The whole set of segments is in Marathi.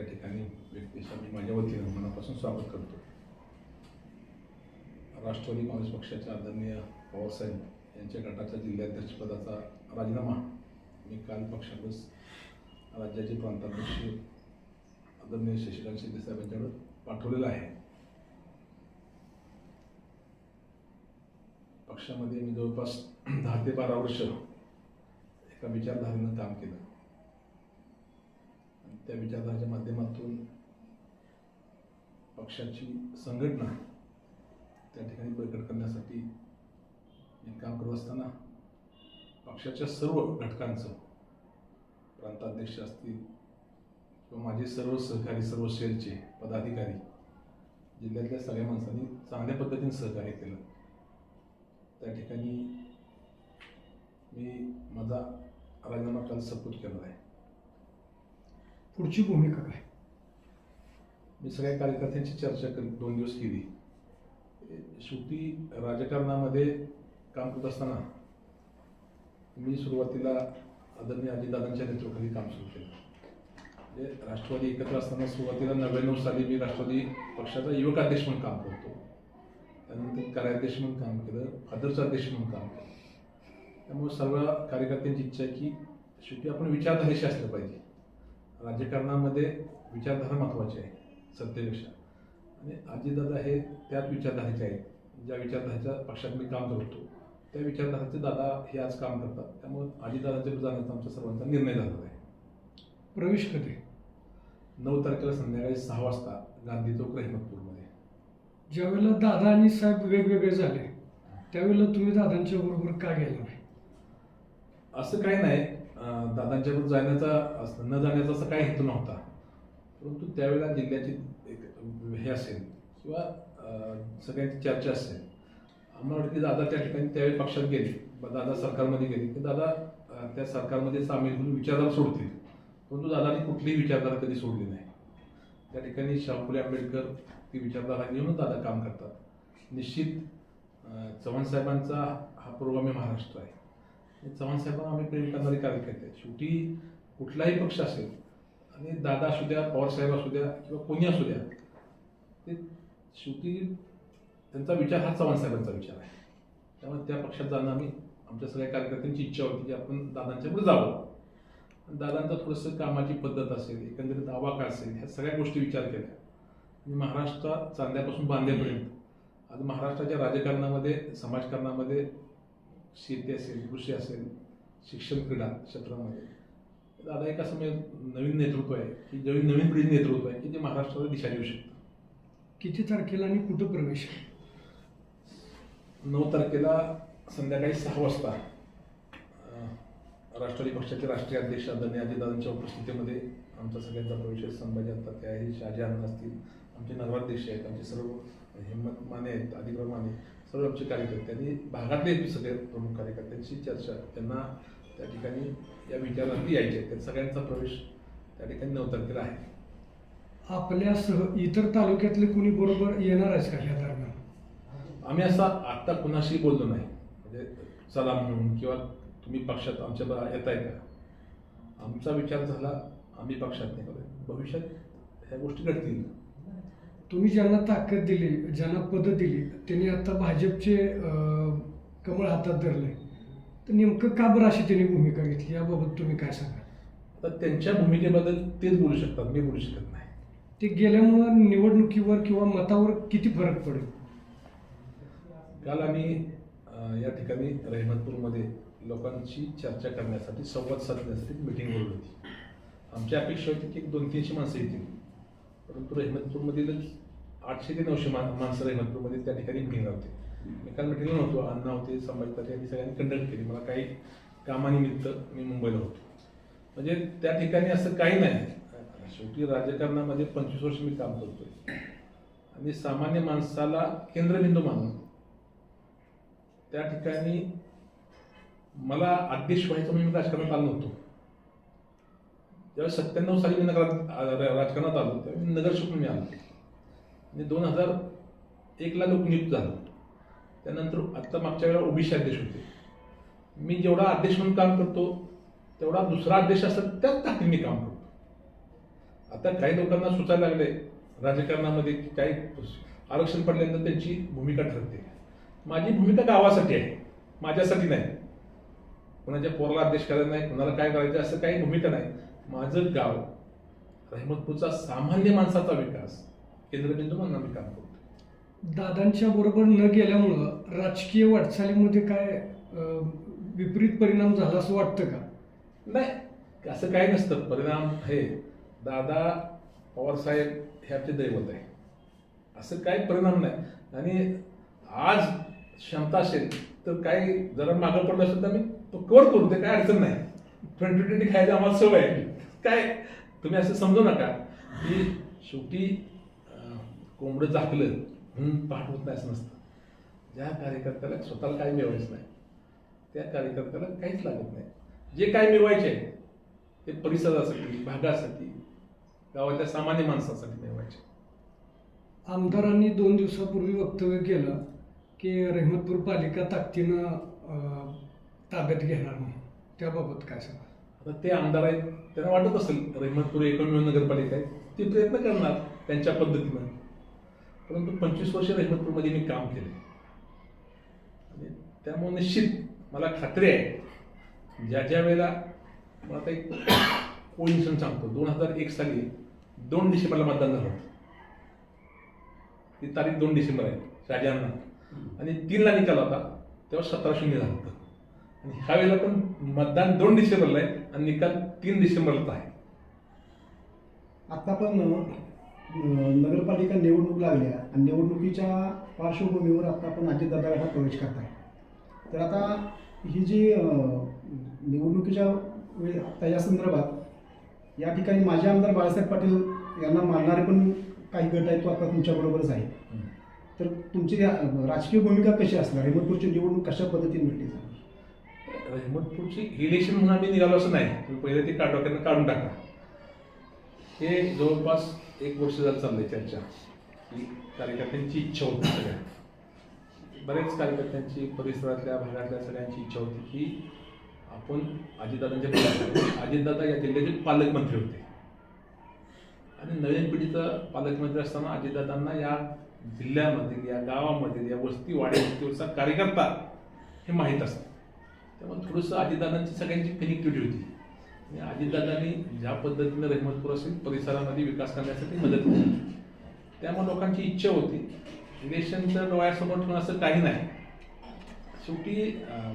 त्या ठिकाणी व्यक्तीच्या मी माझ्या वतीनं मनापासून स्वागत करतो. राष्ट्रवादी काँग्रेस पक्षाच्या आदरणीय पवारसाहेब यांच्या गटाच्या जिल्हाध्यक्षपदाचा राजीनामा मी काल पक्षाकडे राज्याचे प्रांताध्यक्ष आदरणीय शशिकांत शिंदेसाहेब यांच्याकडे पाठवलेला आहे. पक्षामध्ये मी जवळपास दहा ते बारा वर्ष एका विचारधारेनं काम केलं. त्या विचारधाराच्या माध्यमातून पक्षाची संघटना त्या ठिकाणी बळकट करण्यासाठी मी काम करत असताना पक्षाच्या सर्व घटकांचं प्रांताध्यक्ष असतील किंवा माझे सर्व सहकारी सर्व शेअरचे पदाधिकारी जिल्ह्यातल्या सगळ्या माणसांनी चांगल्या पद्धतीने सहकार्य केलं. त्या ठिकाणी मी माझा राजीनामा काल सबूत केला आहे. पुढची भूमिका काय? मी सगळ्या कार्यकर्त्यांची चर्चा कर दोन दिवस केली. शेवटी राजकारणामध्ये काम करत असताना मी सुरुवातीला आदरणीय अजितदादांच्या नेतृत्वाखाली काम सुरू केलं. म्हणजे राष्ट्रवादी एकत्र असताना सुरुवातीला नव्याण्णव साली मी राष्ट्रवादी पक्षाचा युवक अध्यक्ष म्हणून काम करतो. त्यानंतर कार्याध्यक्ष म्हणून काम केलं फादरचा अध्यक्ष म्हणून काम केलं. त्यामुळे सर्व कार्यकर्त्यांची इच्छा आहे की शेवटी आपण विचारधारेशी असलं पाहिजे. राजकारणामध्ये विचारधारा महत्त्वाची आहे सत्तेपेक्षा. आणि अजितदादा हे त्याच विचारधारेचे आहेत. ज्या विचारधारेच्या पक्षात मी काम करतो त्या विचारधारेचे दादा हे आज काम करतात. त्यामुळे अजितदादांच्या जाण्याचा आमच्या सर्वांचा निर्णय झालेला आहे. प्रवेश कधी? नऊ तारखेला संध्याकाळी सहा वाजता गांधी चौक रहिमतपूरमध्ये ज्यावेळेला दादा आणि साहेब वेगवेगळे झाले त्यावेळेला तुम्ही दादांच्या बरोबर का गेला नाही? असं काही नाही. दादांच्याकडून जाण्याचा असं- न जाण्याचा असा काही हेतू नव्हता. परंतु त्यावेळेला जिल्ह्याची एक हे असेल किंवा सगळ्यांची चर्चा असेल. आम्हाला वाटतं की दादा त्या ठिकाणी त्यावेळी पक्षात गेले. दादा सरकारमध्ये गेले. की दादा त्या सरकारमध्ये सामील होऊन विचारधारा सोडतील. परंतु दादांनी कुठलीही विचारधारा कधी सोडली नाही. त्या ठिकाणी शाहू फुले आंबेडकर ती विचारधारा घेऊनच दादा काम करतात. निश्चित चव्हाण साहेबांचा हा पुरोगामी महाराष्ट्र आहे. चव्हाण साहेबांना आम्ही प्रेम कार्य कार्यकर्ते शेवटी कुठलाही पक्ष असेल आणि दादा असू द्या पवारसाहेब असू द्या किंवा कोणी असू द्या ते शेवटी त्यांचा विचार हा चव्हाण साहेबांचा विचार आहे. त्यामुळे त्या पक्षात जाणं आम्ही आमच्या सगळ्या कार्यकर्त्यांची इच्छा होती की आपण दादांच्या पुढे जावं. दादांचं थोडंसं कामाची पद्धत असेल एकंदरीत आवाका असेल ह्या सगळ्या गोष्टी विचार केल्या. आणि महाराष्ट्रात चांद्यापासून बांधेपर्यंत आज महाराष्ट्राच्या राजकारणामध्ये समाजकारणामध्ये शेती असेल कृषी असेल शिक्षण क्रीडा क्षेत्रामध्ये. दादा एक असं म्हणजे नवीन नेतृत्व आहे की ज्यावेळी नवीन पिढी नेतृत्व आहे की जे महाराष्ट्राला दिशा देऊ शकतं किती तारखेला आणि कुठं प्रवेश नऊ तारखेला संध्याकाळी सहा वाजता राष्ट्रवादी पक्षाचे राष्ट्रीय अध्यक्ष आदरणीय अजितदादांच्या उपस्थितीमध्ये आमचा सगळ्यांचा प्रवेश संभाजी आता ते आहे शहाजी आनंद असतील आमचे नगराध्यक्ष आहेत आमचे सर्व हिंमत माने आहेत अधिकार माने सर्व आमचे कार्यकर्ते आणि भागातले सगळे प्रमुख कार्यकर्त्यांची चर्चा. त्यांना त्या ठिकाणी या विचारांती यायचे त्या सगळ्यांचा प्रवेश त्या ठिकाणी नऊ तारखेला आहे. आपल्यासह इतर तालुक्यातले कुणी बरोबर येणार आहेस का ह्या दरम्यान? आम्ही असा आत्ता कुणाशी बोललो नाही. म्हणजे चला म्हणून किंवा तुम्ही पक्षात आमच्या बा येताय का? आमचा विचार झाला आम्ही पक्षात नाही करूया भविष्यात ह्या गोष्टी घडतील. तुम्ही ज्यांना ताकद दिली ज्यांना पदं दिली त्यांनी आता भाजपचे कमळ हातात धरले तर नेमकं का बरं अशी त्यांनी भूमिका घेतली? याबाबत तुम्ही काय सांगा आता त्यांच्या भूमिकेबद्दल तेच बोलू शकतात मी बोलू शकत नाही. ते गेल्यामुळं निवडणुकीवर किंवा मतावर किती फरक पडेल? काल आम्ही या ठिकाणी रहिमतपूरमध्ये लोकांची चर्चा करण्यासाठी संवाद साधण्यासाठी मिटिंग बोलवली होती आमची अपेक्षा होती की एक दोन तीनशे माणसं येतील. परंतु रहिमतपूरमधील आठशे ते नऊशे मा माणसं रहिमतपूरमध्ये म्हणजे त्या ठिकाणी मिटिंग होते मी काल मिटिंगला नव्हतो अण्णा होते संभाजी तात्या यांनी सगळ्यांनी कंडक्ट केली. मला काही कामानिमित्त मी मुंबईला होतो. म्हणजे त्या ठिकाणी असं काही नाही. शेवटी राजकारणामध्ये पंचवीस वर्ष मी काम करतोय. आणि सामान्य माणसाला केंद्रबिंदू मानून त्या ठिकाणी मला अध्यक्ष व्हायचं म्हणून मी राजकारणात आलो नव्हतो. ज्यावेळेस सत्त्याण्णव साली मी नगरात राजकारणात आलो त्यावेळी मी नगर शिकून मी आलो. आणि दोन हजार एकला लोकनियुक्त झालं. त्यानंतर आत्ता मागच्या वेळेला ओबीसी अध्यक्ष होते. मी जेवढा अध्यक्ष म्हणून काम करतो तेवढा दुसरा अध्यक्ष असतात त्याच ताकदीने काम करतो. आता काही लोकांना सुचायला लागले राजकारणामध्ये की काही आरक्षण पडल्यानंतर त्यांची भूमिका ठरते. माझी भूमिका गावासाठी आहे माझ्यासाठी नाही. कोणाच्या पोराला अध्यक्ष करायला नाही कोणाला काय करायचं असं काही भूमिका नाही. माझं गाव रहमतपूरचा सामान्य माणसाचा विकास केंद्रबिंदू म्हणून आम्ही काम करतो. दादांच्या बरोबर न गेल्यामुळं राजकीय वाटचालीमध्ये काय अं, विपरीत परिणाम झाला असं वाटतं का? नाही असं काही नसतं. परिणाम हे दादा पवारसाहेब हे आमचे दैवत आहे. असं काही परिणाम नाही. आणि आज क्षमता असेल तर काही जरा मागं पडलं असेल तर मी तो कवर करू ते काय अडचण नाही. ट्वेंटी ट्वेंटी खायला आम्हाला सवय आहे. काय तुम्ही असं समजू नका. की शेवटी कोंबडं झाकलं म्हणून पाठ होत नाही असं नसतं. ज्या कार्यकर्त्याला स्वतःला काही मिळवायचं नाही त्या कार्यकर्त्याला काहीच लागत नाही. जे काय मिळवायचे आहे ते परिसरासाठी भागासाठी गावातल्या सामान्य माणसासाठी मिळवायचे. आमदारांनी दोन दिवसापूर्वी वक्तव्य केलं की रहमतपूर पालिका ताकदीनं ताब्यात घेणार म्हणून. त्याबाबत काय सांगा आता ते आमदार आहेत त्यांना वाटत असेल रहमतपूर एकमेव नगरपालिका आहे ते प्रयत्न करणार त्यांच्या पद्धतीनं. परंतु पंचवीस वर्ष रहमतपूरमध्ये मी काम केले. आणि त्यामुळे निश्चित मला खात्री आहे ज्या ज्या वेळेला मला आता एक कोइन्सिडन सांगतो दोन हजार एक साली दोन डिसेंबरला मतदान झालं होतं. ती तारीख दोन डिसेंबर आहे शाहजहानला. आणि तीनला निकाल होता तेव्हा सतरा शून्य झालं होतं. आणि ह्या वेळेला पण मतदान दोन डिसेंबरला आहे आणि निकाल तीन डिसेंबरला आहे. आता पण नगरपालिका निवडणूक लागल्या आणि निवडणुकीच्या पार्श्वभूमीवर आता आपण अजितदादा गटात प्रवेश करताय. तर आता ही जी निवडणुकीच्या वेळी आता या संदर्भात या ठिकाणी माजी आमदार बाळासाहेब पाटील यांना मानणारे पण काही गट आहेत तो आता तुमच्याबरोबरच आहे. तर तुमची राजकीय भूमिका कशी असणार? हेमतपूरची निवडणूक कशा पद्धतीने मिळते? हेमतपूरची इलेक्शन म्हणून आम्ही निघालो असं नाही. तुम्ही पहिले ते काढोक्यानं काढून टाका. हे जवळपास एक वर्ष झालं चाललंय चर्चा की कार्यकर्त्यांची इच्छा होती सगळ्या बरेच कार्यकर्त्यांची परिसरातल्या भागातल्या सगळ्यांची इच्छा होती की आपण अजितदादांच्या अजितदादा या जिल्ह्यातील पालकमंत्री होते. आणि नवीन पिढीचा पालकमंत्री असताना अजितदादांना या जिल्ह्यामधील या गावामधील या वस्ती वाड्या वस्तीवरचा कार्यकर्ता हे माहीत असतं त्यामुळे थोडंसं अजितदादांची सगळ्यांची कनेक्टिव्हिटी होती. अजितदादांनी ज्या पद्धतीनं रहमतपूर असेल परिसरामध्ये विकास करण्यासाठी मदत केली. त्यामुळे लोकांची इच्छा होती. इलेक्शनचं डोळ्यासमोर ठेवून असं काही नाही. शेवटी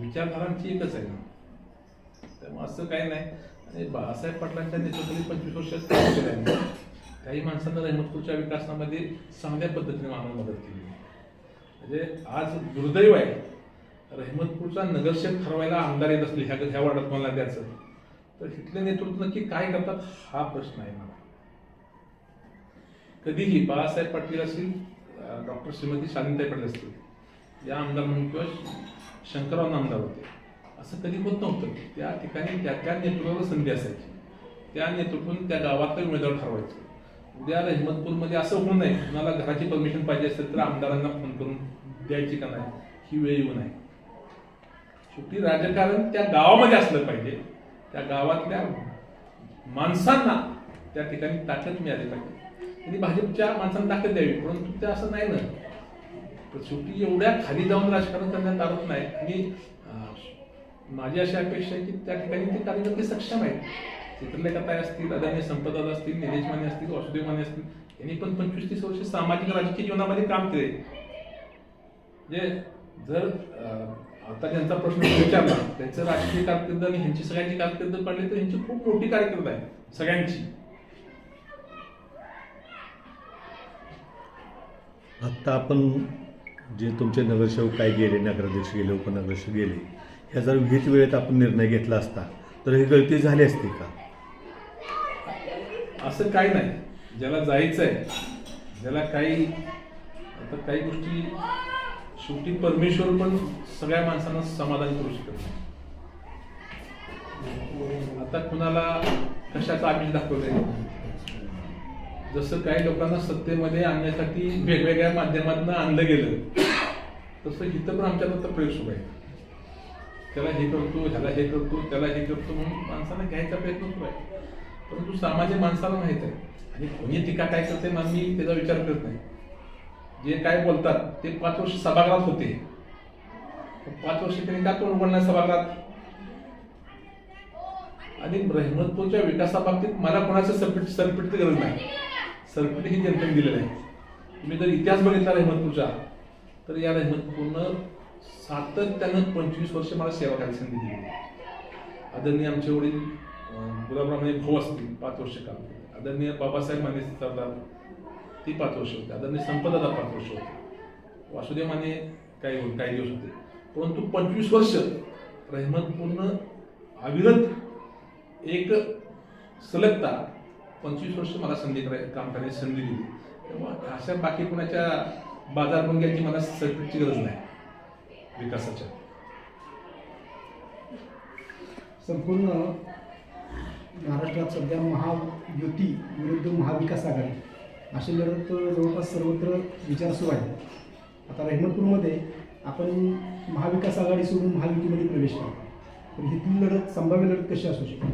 विचारधारांची एकच आहे ना. त्यामुळे असं काही नाही. आणि बाळासाहेब पाटलांच्या नेतृत्वाने पंचवीस वर्षात काम केलं आहे. काही माणसांना रहमतपूरच्या विकासामध्ये चांगल्या पद्धतीने मानव मदत केली. म्हणजे आज दुर्दैव आहे. रहमतपूरचा नगरसेवक ठरवायला आमदार येत असले ह्या ह्या वार्डात मला द्यायचं? तर इथले नेतृत्व नक्की काय करतात हा प्रश्न आहे मला. कधीही बाळासाहेब पाटील असतील डॉक्टर श्रीमती शालिनताई पाटील असतील या आमदार म्हणून किंवा शंकरराव आमदार होते असं कधी होत नव्हतं. त्या ठिकाणी त्या त्या नेतृत्वाला संधी असायची. त्या नेतृत्वाने त्या गावातला उमेदवार ठरवायचं. उद्या हिमतपूरमध्ये असं होऊ नये कुणाला घराची परमिशन पाहिजे असेल तर आमदारांना फोन करून द्यायची का नाही ही वेळ येऊ नये. शेवटी राजकारण त्या गावामध्ये असलं पाहिजे. त्या गावातल्या माणसांना त्या ठिकाणी ताकद मिळाली पाहिजे. त्यांनी भाजपच्या माणसांना ताकद द्यावी परंतु ते असं नाही ना तर शेवटी एवढ्या खाली जाऊन राजकारण करण्यात आलं नाही. आणि माझी अशी अपेक्षा आहे की त्या ठिकाणी ते कार्यकर्ते सक्षम आहेत. चित्रलेखाताई असतील अदानी संपदा असतील निलेश माने असतील वासुदेव माने असतील यांनी पण पंचवीस तीस वर्ष सामाजिक राजकीय जीवनामध्ये काम केले. म्हणजे जर अं, आता ज्यांचा प्रश्न विचारला. त्यांचं राजकीय कारकीर्द आणि ह्यांची सगळ्यांची कारकीर्द पडली तर ह्यांची खूप मोठी कारकीर्द आहे सगळ्यांची. आत्ता आपण जे तुमचे नगरसेवक काय गेले नगराध्यक्ष गेले उपनगराध्यक्ष गेले ह्या जर विहित वेळेत आपण निर्णय घेतला असता तर ही गळती झाली असती का? असं काही नाही. ज्याला जायचं आहे ज्याला काही आता काही गोष्टी शेवटी परमेश्वर पण सगळ्या माणसांना समाधान करू शकत नाही. आता कुणाला कशाचा आमिष दाखवलंय जसं काही लोकांना सत्तेमध्ये आणण्यासाठी वेगवेगळ्या माध्यमातून आणलं गेलं तसं इथं पण आमच्यात आता प्रयोग सुरू आहे. त्याला हे करतो ह्याला हे करतो त्याला हे करतो म्हणून माणसाला घ्यायचा प्रयत्न सुरू आहे. परंतु सामाजिक माणसाला माहीत आहे. आणि कोणी टीका काय करते मग मी त्याचा विचार करत नाही. जे काय बोलतात ते पाच वर्ष सभागृहात होते. पाच वर्ष त्यांनी का तोंड बोलणार सभागृहात? आणि रहमतपूरच्या विकासाबाबतीत मला कोणाचं सरपीट सरपीटची गरज नाही. सरपीट ही जनतेने दिलेलं आहे. तुम्ही जर इतिहास बघितला रहमतपूरचा तर या रहमतपूरनं सातत्यानं पंचवीस वर्ष मला सेवा करायची संधी दिली. आदरणीय आमचे वडील अं, गुलाबराव म्हणजे भाऊ असतील पाच वर्ष काम केले आदरणीय बाबासाहेब माने सरदार ती पाच वर्ष होते आदरणीय संपदादा पाच वर्ष होते वासुदेव माने काही काही दिवस होते. परंतु पंचवीस वर्ष रहमतपूर्ण अविरत एक सलगता पंचवीस वर्ष मला संधी कराय काम करण्याची संधी दिली. तेव्हा अशा बाकी कोणाच्या बाजारभंग्याची मला सर्टिफिकेटची गरज नाही. विकासाच्या. संपूर्ण महाराष्ट्रात सध्या महायुती विरुद्ध महाविकास आघाडी. अशी लढत जवळपास सर्वत्र विचार सुरू आहे. आता रेहमतपूरमध्ये आपण महाविकास आघाडी सोडून महायुतीमध्ये प्रवेश केला. तर ही लढत संभाव्य लढत कशी असू शकते?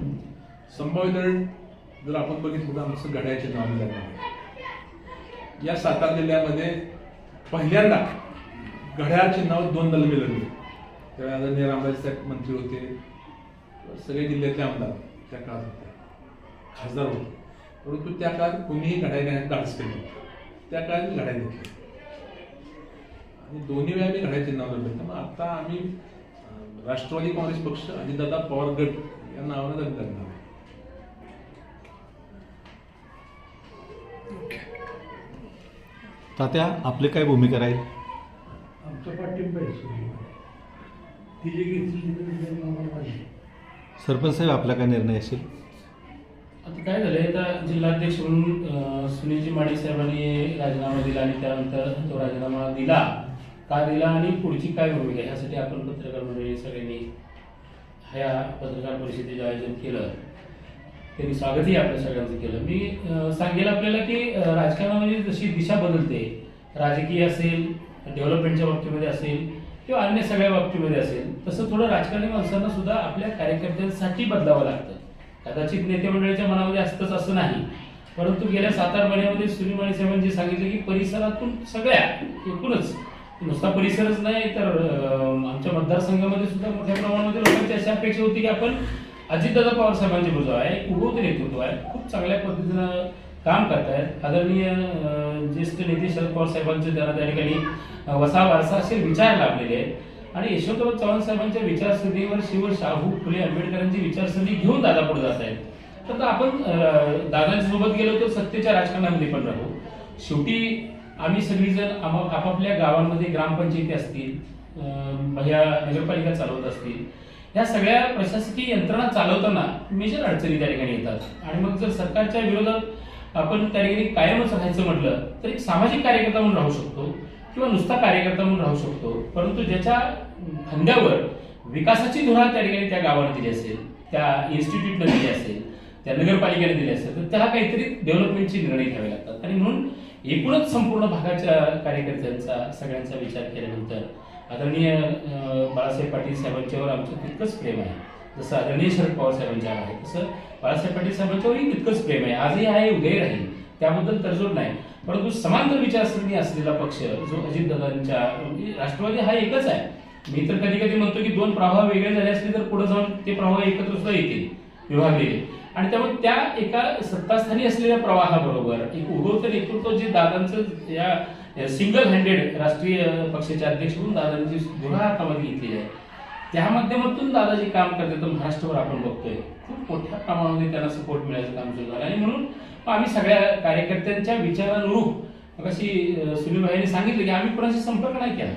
संभाव्य लढत जर आपण बघितलं तर आमचं घड्याचे नाव निघालं आहे. या सातारा जिल्ह्यामध्ये पहिल्यांदा घड्याळचे नाव दोन दल मिळवले त्यावेळी आदरणीय रामराज साहेब मंत्री होते. सगळे जिल्ह्यातले आमदार त्या काळात होते. खासदार होते. परंतु त्या काळात कोणीही घेण्यात धाडस केलं. त्या काळात मी घड्याळ घेतले. आणि दोन्ही वेळा मी नाव लढले त्यामुळे आता आम्ही राष्ट्रवादी काँग्रेस पक्ष आणि दादा पवार गट या नावानं करणार आहे तात्या आपली काय भूमिका राहील? आमचा पाठिंबा आहे ती जी घेतली पाहिजे. सरपंच साहेब आपला काय निर्णय असेल? काय झालंय आता जिल्हाध्यक्ष म्हणून सुनीलजी माने साहेबांनी राजीनामा दिला आणि त्यानंतर तो राजीनामा दिला. का दिला आणि पुढची काय भूमिका ह्यासाठी आपण पत्रकार मंडळी सगळ्यांनी ह्या पत्रकार परिषदेचं आयोजन केलं. त्यांनी स्वागतही आपल्या सगळ्यांचं केलं. मी सांगेल आपल्याला की राजकारणामध्ये जशी दिशा बदलते राजकीय असेल डेव्हलपमेंटच्या बाबतीमध्ये असेल किंवा अन्य सगळ्या बाबतीमध्ये असेल तसं थोडं राजकारणी माणसांना सुद्धा आपल्या कार्यकर्त्यांसाठी बदलावं लागतं. कदाचित नेते मंडळीच्या मनामध्ये असतंच असं नाही. परंतु गेल्या सात आठ महिन्यामध्ये सुनील माने साहेबांनी सांगितलं की परिसरातून सगळ्या एकूणच नुसता परिसरच नाही तर आमच्या मतदारसंघामध्ये सुद्धा मोठ्या प्रमाणामध्ये लोकांची अशी अपेक्षा होती की आपण अजितदादा पवार साहेबांची बाजू आहे एक उगवते नेतृत्व आहे खूप चांगल्या पद्धतीनं काम करतायत. आदरणीय ज्येष्ठ नेते शरद पवार साहेबांचे त्यांना त्या ठिकाणी वसा वारसा असे विचार लाभलेले आहेत. आणि यशवंतराव चव्हाण साहेबांच्या विचारसरणीवर शिव शाहू फुले आंबेडकरांची विचारसरणी घेऊन दादा पुढे जात आहेत. तर आपण दादांच्या सोबत गेलो तर सत्तेच्या राजकारणामध्ये पण राहू. शेवटी आम्ही सगळीजण आमा- आपापल्या गावांमध्ये ग्रामपंचायती असतील ह्या नगरपालिका चालवत असतील या सगळ्या प्रशासकीय यंत्रणा चालवताना मेजर अडचणी त्या ठिकाणी येतात. आणि मग जर सरकारच्या विरोधात आपण त्या ठिकाणी कायमच राहायचं म्हटलं तर एक सामाजिक कार्यकर्ता म्हणून राहू शकतो. किंवा नुसता कार्यकर्ता म्हणून राहू शकतो. परंतु ज्याच्या खांद्यावर विकासाची धुरा त्या ठिकाणी त्या गावाने दिली असेल त्या इन्स्टिट्यूटनं दिली असेल त्या नगरपालिकेने दिली असेल तर त्याला काहीतरी डेव्हलपमेंटचे निर्णय घ्यावे लागतात. आणि म्हणून एकूणच संपूर्ण भागाच्या कार्यकर्त्यांचा सगळ्यांचा विचार केल्यानंतर आदरणीय बाळासाहेब पाटील साहेबांच्यावर आमचं तितकंच प्रेम आहे. जसं आदरणीय शरद पवार साहेबांच्यावर आहे तसं बाळासाहेब पाटील साहेबांच्यावरही तितकंच प्रेम आहे. आजही आहे उदय राहील. त्याबद्दल तडजोड नाही. परंतु समांतर विचारसरणी असलेला पक्ष जो अजितदादांच्या म्हणजे राष्ट्रवादी हा एकच आहे. मी तर कधी कधी म्हणतो की दोन प्रभाव वेगळे झाले असले तर पुढे जाऊन ते प्रभाव एकत्र सुद्धा येतील विभागलेले. आणि त्यामुळे त्या एका सत्तास्थानी असलेल्या प्रवाहाबरोबर एक उगवतं नेतृत्व जे दादांचं या सिंगल हँडेड राष्ट्रीय पक्षाचे अध्यक्ष म्हणून दादांची दुरा हातामध्ये घेतलेली आहे त्या माध्यमातून दादाजी काम करते तर महाराष्ट्रावर आपण बघतोय. खूप मोठ्या प्रमाणामध्ये त्यांना सपोर्ट मिळायचं काम सुरू झालं. आणि म्हणून आम्ही सगळ्या कार्यकर्त्यांच्या विचारानुरूप कशी सुनीलभाईने सुनील सांगितलं की आम्ही कोणाशी संपर्क नाही केला.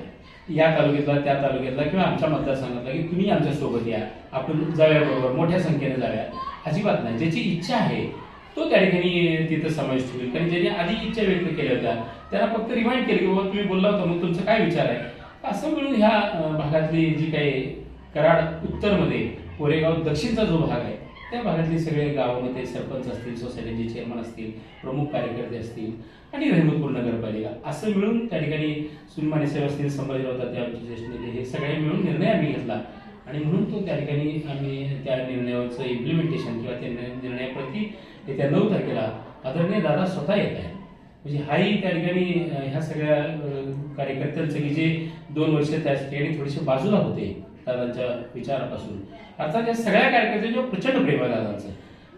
या तालुक्यातला त्या तालुक्यातला किंवा आमच्या मतदारसंघातला की तुम्ही आमच्यासोबत या. आपण जाऊया बरोबर मोठ्या संख्येने जाऊया. अजिबात नाही. ज्याची इच्छा आहे तो त्या ठिकाणी तिथं समाविष्ट होईल कारण ज्यांनी आधी इच्छा व्यक्त केल्या होत्या त्यांना फक्त रिमाइंड केलं की बाबा तुम्ही बोलला होता मग तुमचा काय विचार आहे? असं मिळून ह्या भागातली जी काही कराड उत्तरमध्ये कोरेगाव दक्षिणचा जो भाग आहे त्या भागातले सगळे गावामध्ये सरपंच असतील सोसायटीचे चेअरमन असतील प्रमुख कार्यकर्ते असतील आणि रहमतपूर नगरपालिका. असं मिळून त्या ठिकाणी सुनमाने साहेब असतील संभाजीराव तात्या आमचे ज्येष्ठ नेते हे सगळे मिळून निर्णय आम्ही घेतला. आणि म्हणून तो त्या ठिकाणी आम्ही त्या निर्णयाचं इम्प्लिमेंटेशन किंवा त्या निर्णयाप्रती येत्या नऊ तारखेला आदरणीय दादा स्वतः येत आहे म्हणजे हाही त्या ठिकाणी ह्या सगळ्या कार्यकर्त्यांचं की जे दोन वर्ष त्या ठिकाणी थोडेसे बाजूला होते. दादांच्या विचारापासून. अर्थात या सगळ्या कार्यकर्त्यांच्यावर प्रचंड प्रेम आहे दादांचं.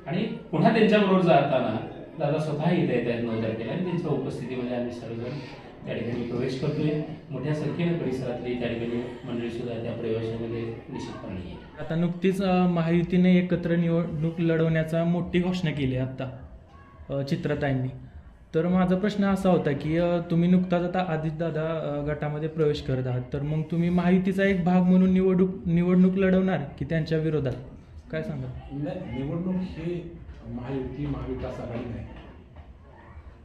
आणि पुन्हा त्यांच्याबरोबर जाताना दादा स्वतः इथे येत आहेत नऊ आणि त्यांच्या उपस्थितीमध्ये आम्ही सर्वजण त्या ठिकाणी प्रवेश करतोय. मोठ्या संख्येने परिसरातली त्या ठिकाणी मंडळी सुद्धा त्या प्रवेशामध्ये निश्चितपणे येईल. आता नुकतीच महायुतीने एकत्र निवडणूक लढवण्याचा मोठी घोषणा केली आहे आत्ता चित्रताईंनी. तर माझा प्रश्न असा होता की तुम्ही नुकताच आता आदित्यदादा अ, गटामध्ये प्रवेश करत आहात. तर मग तुम्ही महायुतीचा एक भाग म्हणून निवडणूक निवडणूक लढवणार की त्यांच्या विरोधात? काय सांगा? नाही निवडणूक ही महायुती महाविकास आघाडी नाही.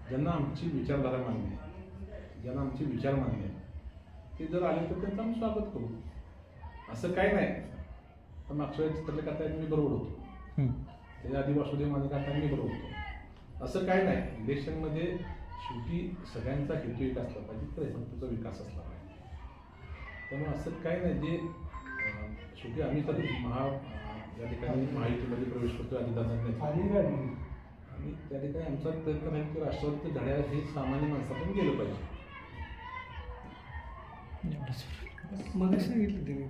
ज्यांना आमची विचारधारा मान्य आहे ज्यांना आमचे विचार मान्य आहे ते जर आले तर त्यांचं आम्ही स्वागत करू. असं काय नाही. तर मागच्या वेळेस चित्रलेखात मी बरोबर होतो. त्याच्या आधी वासुदेव माझे काका मी बरोबर होतो. असं काय नाही. इलेक्शनमध्ये शेवटी सगळ्यांचा हेतू एक असला पाहिजे तर तुमचा विकास असला पाहिजे. त्यामुळे असं काय नाही जे शेवटी आम्ही तर महा या ठिकाणी महायुतीमध्ये प्रवेश करतो आदिदादांनी आणि त्या ठिकाणी आमचा प्रयत्न राहील की राष्ट्रवादीचं घड्याळ हे सामान्य माणसातून गेलं पाहिजे. मला सांगितलं